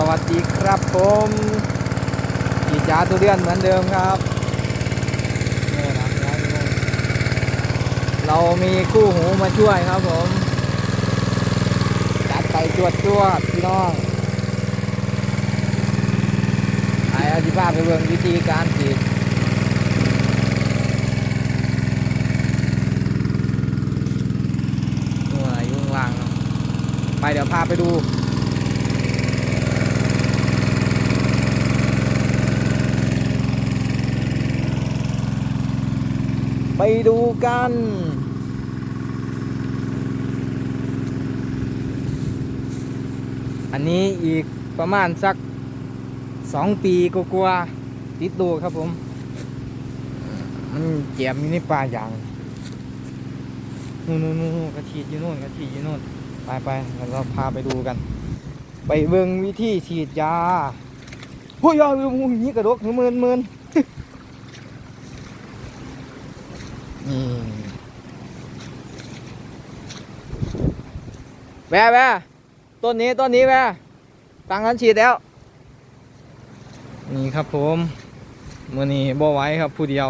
สวัสดีครับผมกีดยาตัวเดือนเหมือนเดิมครับเรามีคู่หูมาช่วยครับผมจัดไปจวดจวดพี่น้องไอ้อธิภาพไปเบิ่งวิธีการฉีดนู่นน่ะอยุ่างล่างไปเดี๋ยวพาไปดู ไปดูกัน อันนี้อีกประมาณสักสองปีกว่าๆติดดูครับผม มันเจียมอยู่ในป่าอย่างนู่นนู่นนู่นกระฉีดอยู่นู่นกระฉีดอยู่นู่นไปไปเราพาไปดูกัน ไปเบิ่งวิธีฉีดยาโอ้ยยาอยู่นี่กระดกหมื่นหมื่น นี่ แว่แว่ต้นนี้ต้นนี้แว่ตังกันฉีดแล้ว นี่ครับผมมือนี้บ่ไว้ครับผู้เดียว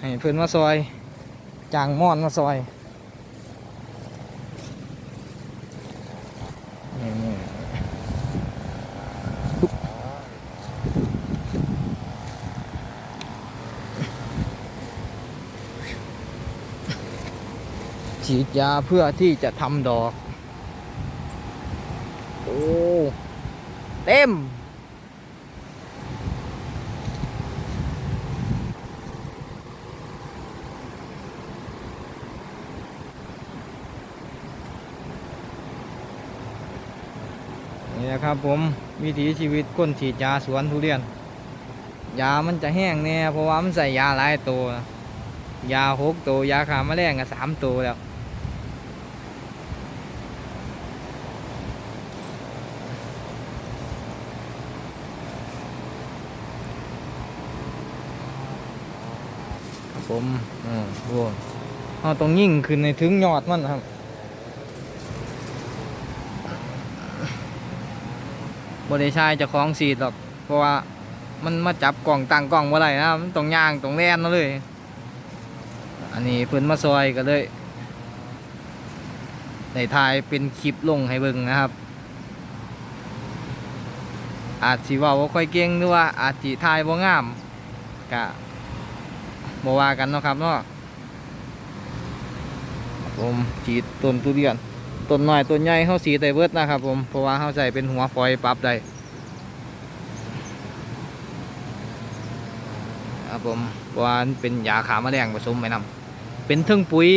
ให้เพื่อนมาซอยจางม่อนมาซอย ฉีดยาเพื่อที่จะทำดอก โอ้ เต็ม นี่นะครับผมวิถีชีวิตคนฉีดยาสวนทุเรียน ยามันจะแห้งแน่เพราะว่ามันใส่ยาหลายตัวยาหกตัวยาขาแมลงก็สามตัวแล้ว ผมอืมโว้เอาตรงยิ่งขึ้นในถึงยอดมันครับบริชายจะคล้องสีดหรอก เพราะว่ามันมาจับกล่องตั้งกล่องว่าไรนะมันตรงย่างตรงแล่นนั่นเลย อันนี้เพิ่นมาซอยก็เลยในทายเป็นคลิปลงให้เบิ่งนะครับ อาจสิว่าบ่าค่อยเก่งหรือว่าอาจสิทายบ่งามกะ บว่ากันเนาะครับเนาะผมฉีดต้นทุเรียนต้นน้อยต้นใหญ่เขาสีได้เบิดนะครับผมเพราะว่าเขาใส่เป็นหัวฟอยปรับได้ครับผมเพราะว่าเป็นยาขาแมลงผสมไปนำเป็นทึ่งปุ๋ย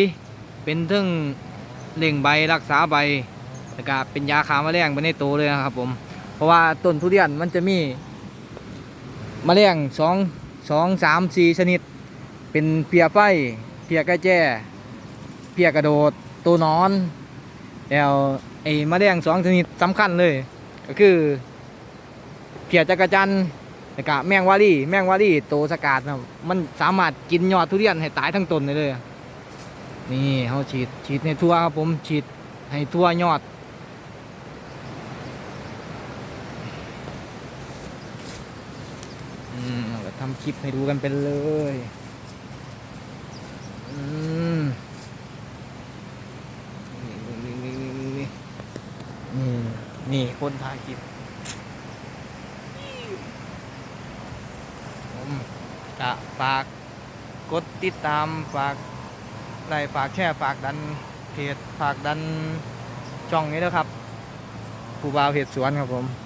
เป็นทึ่งเล่งใบรักษาใบแล้วก็เป็นยาขาแมลงไปในตัวเลยนะครับผมเพราะว่าต้นทุเรียนมันจะมีแมลงสองสองสามสี่ชนิด เป็นเพียไฟเพียกระแจเพียกระโดดตัวนอนแล้วไอ้มะแดงสองชนิดสำคัญเลย ก็คือเพียจักรจันทร์แล้วก็แมงวารีแมงวารีตัวสกัดนะมันสามารถกินยอดทุเรียนให้ตายทั้งต้นได้เลย นี่เขาฉีดฉีดในทั่วครับผมฉีดให้ทั่วยอดอืมเราทำคลิปให้ดูกันเป็นเลย อืมนี่นี่นี่นี่นี่นี่นี่นถ่ายคลิปผมจะฝากกดติดตามฝากไลค์ฝากแชร์ฝากดันเพจฝากดันช่องนี้ด้วยครับผู้บ่าวเพจสวนครับผม